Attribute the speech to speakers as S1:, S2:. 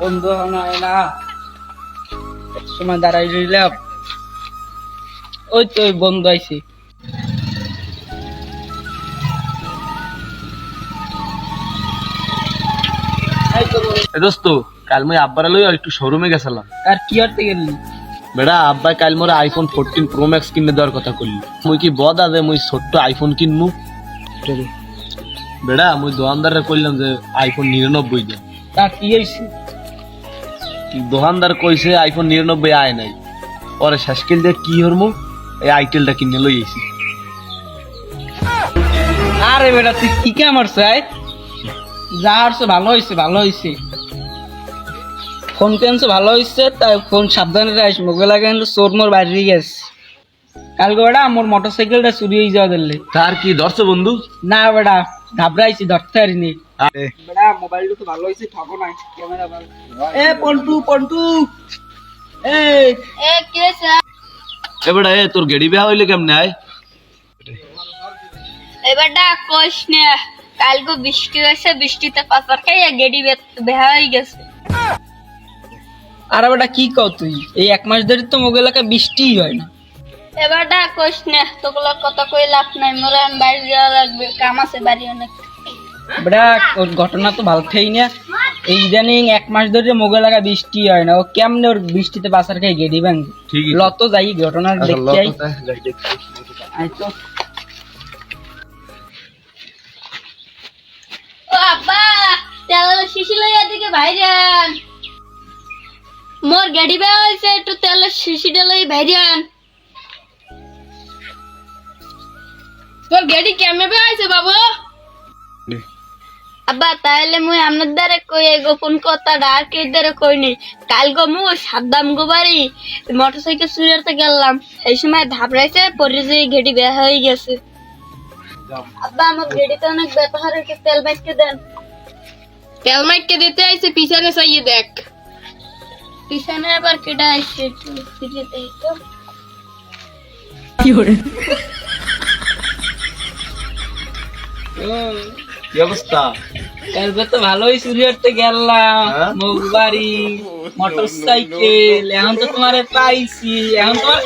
S1: বন্ধু হয় না। সময় দাঁড়াই রইলাম। ওই তো ওই বন্ধু আইছি।
S2: দোস্ত কাল মুই আব্বার লই একটু শোরুমে গেছিলাম।
S1: আর কি করতে গেলি?
S2: বেড়া আব্বা কাল মোর আইফোন ফোরটিন প্রো ম্যাক্স কিনে দেওয়ার কথা করলি মুই কি বদা দে মুই ছোট্ট আইফোন কিনমু? বেড়া মুই দোকানদারে কইলাম যে আইফোন নিরানব্বই দে।
S1: তা কি হয়েছে
S2: দোকানদার কইছে আইফোন নিরানব্বই আয় নাই। পরে শেষ কিল দিয়ে কি হরমু? এই আইটেলটা কিনে লই আইছি।
S1: আরে বেটা তুই কি কে মারছে আয়? যা হারছে ভালো হয়েছে ভালো হয়েছে ফোন পেনছে ভালো হয়েছে তাই ফোন সাবধানে রাখিস মোকে লাগে কিন্তু চোর মোর বাইরে গেছে। কালকে বেটা আমার মোটর সাইকেলটা চুরি হয়ে যাওয়া দিলে
S2: তার কি ধরছে বন্ধু?
S1: না বেটা ঘাবড়াইছি ধরতে পারিনি।
S2: আরে,
S1: বেটা মোবাইলটা তো ভালো হয়েছে ঠকো নাই ক্যামেরা ভালো। এ পল্টু পল্টু! এই
S3: এ কি হয়েছে
S2: এ বেড়া এ তোর গেড়ি বেহা হইলে কেমনে আয়।
S3: এবারটা কোশ নে কালকে বৃষ্টি হয়েছে বৃষ্টিতে পাথর খাইয়া গেডি বেহা হয়ে গেছে।
S1: আরে বেটা কি কও তুই? এই এক মাস ধরে তো মোগের এলাকায় বৃষ্টিই হয় না।
S3: এবারটা কোশ নে তোগুলো কত কই লাভ নাই মোর বাড়ি যাওয়া লাগবে কাম আছে বাড়ি অনেক।
S1: বেটা ওর ঘটনা তো ভালো থেই না। এই ইদানিং এক মাস ধরে মোগের এলাকায় বৃষ্টি হয় না ও কেমনে ওর বৃষ্টিতে বাসার খাই গেডি ব্যাংক
S2: ঠিকই।
S1: লত যাই ঘটনা দেখতে আই। তো।
S3: ও আব্বা তেলের শিশি লইয়া দিকে ভাইরান মোর গাড়ি বেয়া হয়েছে একটু তেলের শিশিটা লই ভাইরান তোর গাড়ি কেমনে বেয়া হয়েছে বাবু? আব্বা তাহলে মুই আপনার দ্বারে কই এই গোপন কথা আর কে দ্বারে কই নি কাল গো মু সাদ্দাম গো বাড়ি। মোটরসাইকেল চুরিয়াতে গেলাম। এই সময় ধাপড়াইছে পরে যে গেড়ি বেয়া হয়ে গেছে। আব্বা আমার গেড়িতে অনেক ব্যথা হয়েছে তেল বাইকে দেন।
S4: তেল মাইকে দিতে আইছে পিছনে চাইয়ে দেখ।
S3: পিছনে আবার কেটে একটু ফিরে দেই তো।
S2: কি অবস্থা
S1: কালকে তো ভালোই চুরি করতে গেলাম
S2: হ্যাঁ?
S1: মুখ বাড়ি মোটর এখন তো তোমার পাইছি এখন তোমার